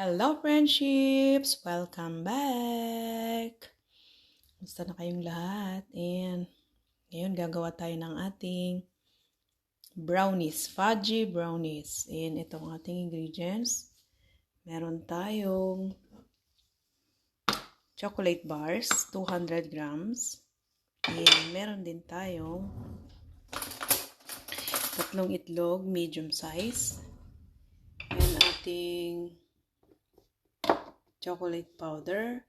Hello friendships! Welcome back! Gusto na kayong lahat? And ngayon gagawa tayo ng ating brownies, fudgy brownies. And ito ang ating ingredients. Meron tayong chocolate bars, 200 grams. And meron din tayong tatlong itlog, medium size. And ating chocolate powder.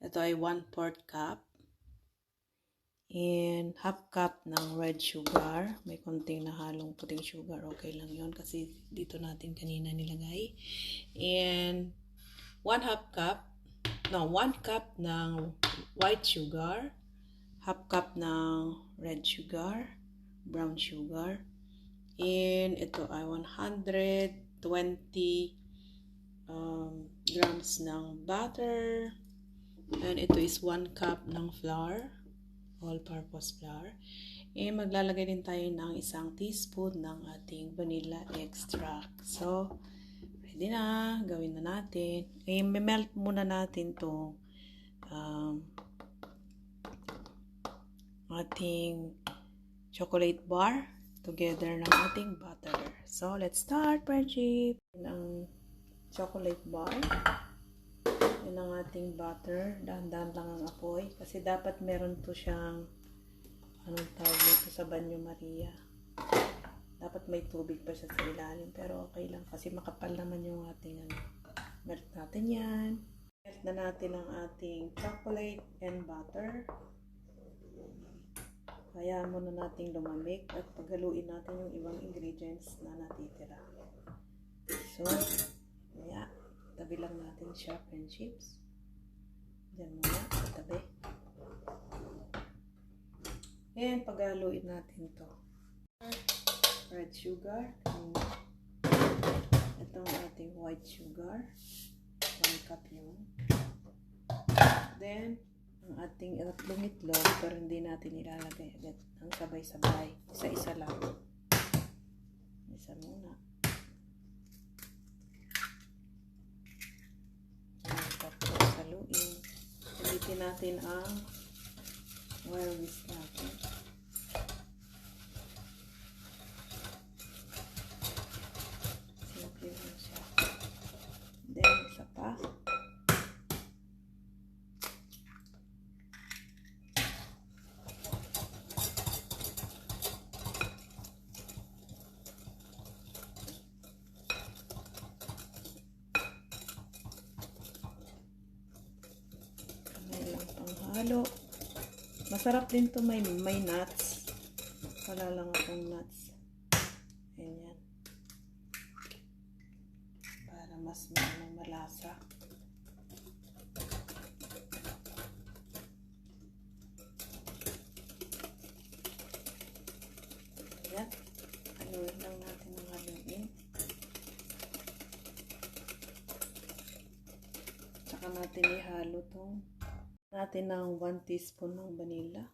Ito ay 1 4 cup. And half cup ng red sugar. May konting nahalong puting sugar. Okay lang yon kasi dito natin kanina nilagay. And 1 half cup, no, 1 cup ng white sugar. Half cup ng red sugar. Brown sugar. And ito ay 120 um, grams ng butter. And ito is 1 cup ng flour, all-purpose flour. E maglalagay din tayo ng isang teaspoon ng ating vanilla extract. So, ready na. Gawin na natin. E melt muna natin itong um, ating chocolate bar together ng ating butter. So, let's start, friendship. Ang chocolate bar. Yan ang ating butter. Dahan-dahan lang ang apoy. Kasi dapat meron to siyang anong tawag dito sa Banyo Maria. Dapat may tubig pa siya sa ilalim. Pero okay lang. Kasi makapal naman yung ating ano. Melt natin yan. Melt na natin ang ating chocolate and butter. Kaya muna nating lumamig at paghaluin natin yung ibang ingredients na natitira. So, kaya, tabi lang natin siya, friendships. Diyan muna, tabi. And paghaluin natin to. Red sugar. Itong ating white sugar. One cup yun. Then, ang ating tatlong itlog, pero hindi natin ilalagay agad ang sabay-sabay. Isa-isa lang. Isa muna. Natin ang uh, wire we natin. Panghalo. Masarap din to may, may nuts. Wala lang akong nuts. Ayan. Para mas malasa. Ayan. Haluin lang natin ang haluin. Tsaka natin ihalo tong natin ng 1 teaspoon ng vanilla.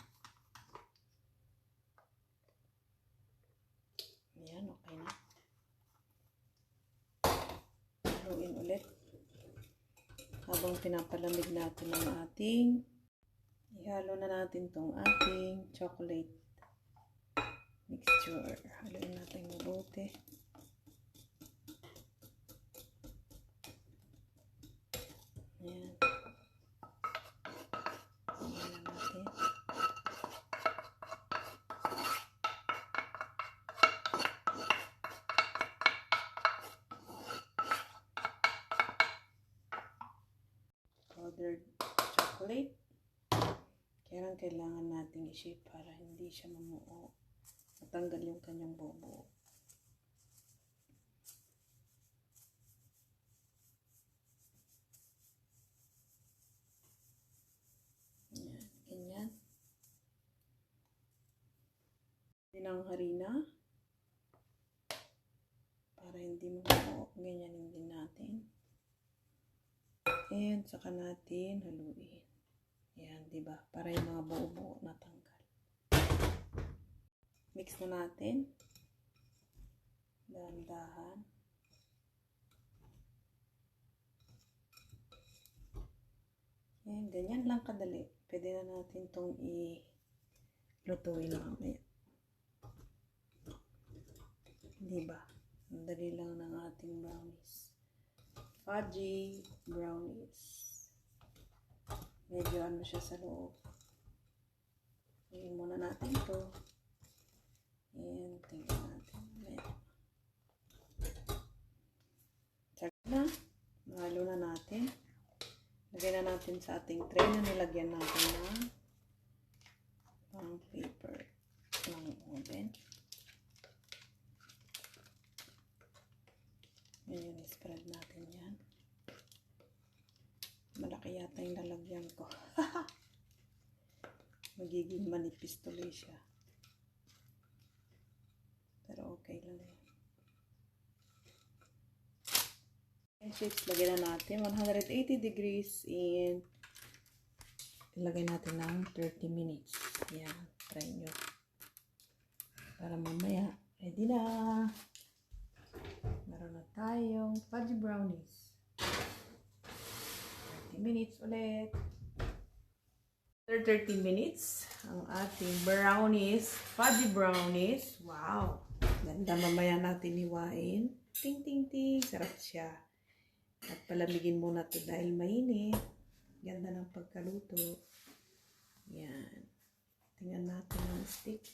Ayan, okay na. Haluin ulit. Habang pinapalamig natin ang ating ihalo na natin tong ating chocolate mixture. Haluin natin mabuti. Powdered chocolate. Kailangan kailangan nating i-shape para hindi siya mamuo. Matanggal yung kanyang bobo. Ayan, ganyan. Din ang harina. Para hindi mamuo. Ganyanin din natin. And saka natin haluin. Yan, di ba? Para yung mga buo-buo natanggal. Mix na natin. Dahan-dahan. ganyan lang kadali. Pwede na natin itong i-lutuin mamaya. Di ba? Ang dali lang ng ating brownies. Fudgy brownies. Medyo ano siya sa loob. Tingin muna natin ito. And tingnan natin. Ayan. Na. Mahalo na natin. Lagyan na natin sa ating tray na nilagyan natin ng pang paper ng oven. Ngayon, spread natin yan. Malaki yata yung lalagyan ko. Magiging manipis tuloy siya. Pero okay lang yun. And chips, lagyan na natin 180 degrees in ilagay natin ng 30 minutes. Yan, try nyo. Para mamaya, ready na. Meron na tayong fudgy brownies. 30 minutes ulit. After 30 minutes, ang ating brownies, fudgy brownies. Wow! Ganda mamaya natin hiwain. Ting, ting, ting. Sarap siya. At palamigin muna to dahil mainit. Ganda ng pagkaluto. Yan. Tingnan natin ang stick.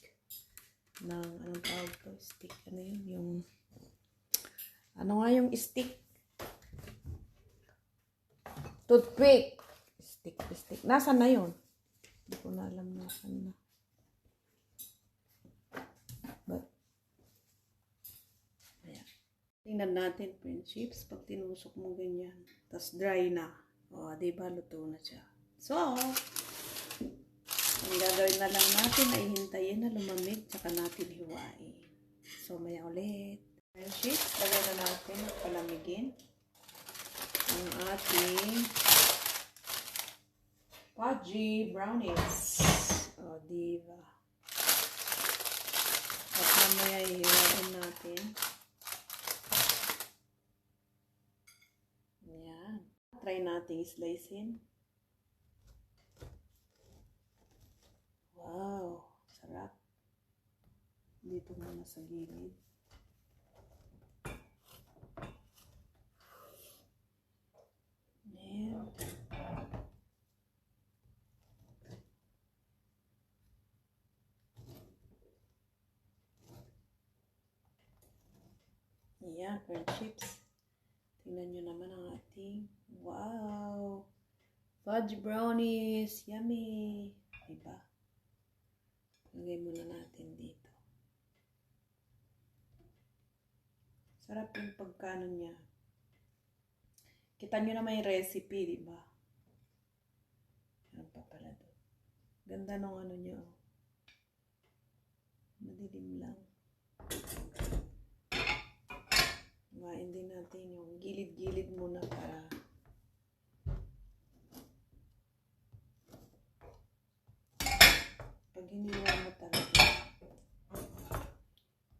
Ng, anong tawag to? Stick. Ano yun? Yung, ano nga yung stick? Toothpick. Stick, stick. Nasaan na yun? Hindi ko na alam nasaan na. But, ayan. Tingnan natin, friendships, pag tinusok mo ganyan. Tapos dry na. O, di ba, luto na siya. So, ang gagawin na lang natin ay hintayin na lumamig, tsaka natin hiwain. So, maya ulit. Friendships, lagyan na natin at palamigin ang ating fudgy brownies. O, diba? At mamaya hiwain natin. Yan. Try natin slicein. Wow, sarap. Dito muna sa gilid. And Yan, corn chips. Tingnan nyo naman ang ating, wow, fudge brownies, yummy. Diba? Lagay muna natin dito. Sarap yung pagkano niya. Kita nyo naman yung recipe, di ba? Yan pa pala doon. Ganda nung ano niya, oh. Madilim lang. Kumain din natin yung gilid-gilid muna para pag hiniwa mo talaga.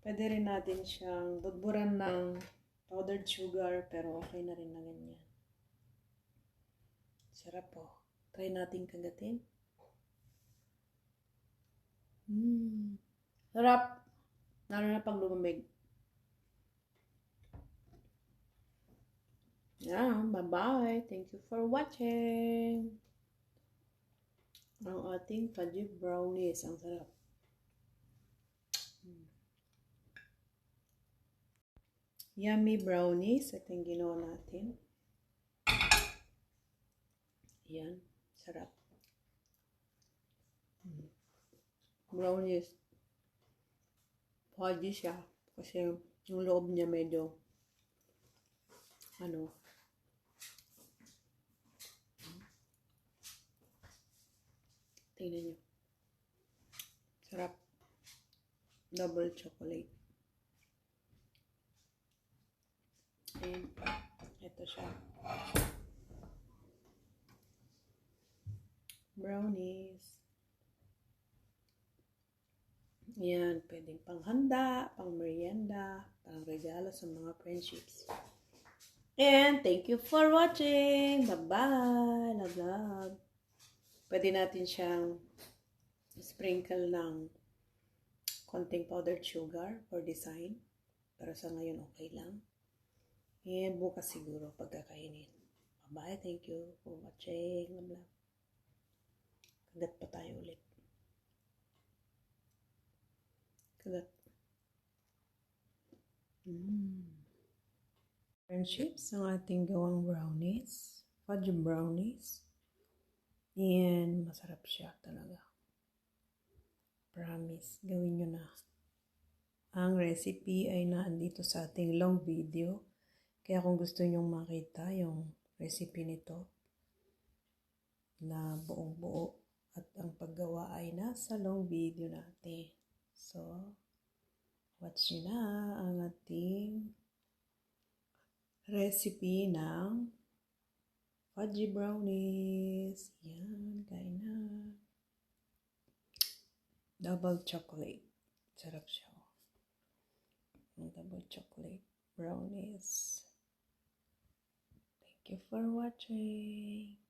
Pwede rin natin siyang budburan ng powdered sugar pero okay na rin na ganyan. Sarap po. Try natin kagatin. Mmm. Sarap. Lalo na pag lumamig. Yeah, bye-bye. Thank you for watching. Ang ating fudgy brownies. Ang sarap. Mm. Yummy brownies. Ito yung ginawa natin. Yan. Sarap. Mm. Brownies. Fudgy siya. Kasi yung loob niya medyo ano, Tingnan nyo. Sarap. Double chocolate. And, ito siya. Brownies. Yan, pwedeng panghanda, pang merienda, pang regalo sa mga friendships. And thank you for watching. Bye-bye. Love, love. Pwede natin siyang sprinkle ng konting powdered sugar for design. Pero sa ngayon, okay lang. And bukas siguro pagkakainin. Bye-bye. Thank you for watching. Love, love. Kagat pa tayo ulit. Kagat. Mm. Friendships, ang ating gawang brownies. Fudge brownies. And masarap siya talaga. Promise, gawin nyo na. Ang recipe ay naandito sa ating long video. Kaya kung gusto nyong makita yung recipe nito na buong buo at ang paggawa ay nasa long video natin. So, watch nyo na ang ating recipe ng fudgy brownies. Yan, kain na. Double chocolate. Sarap siya. Ang double chocolate brownies. Thank you for watching.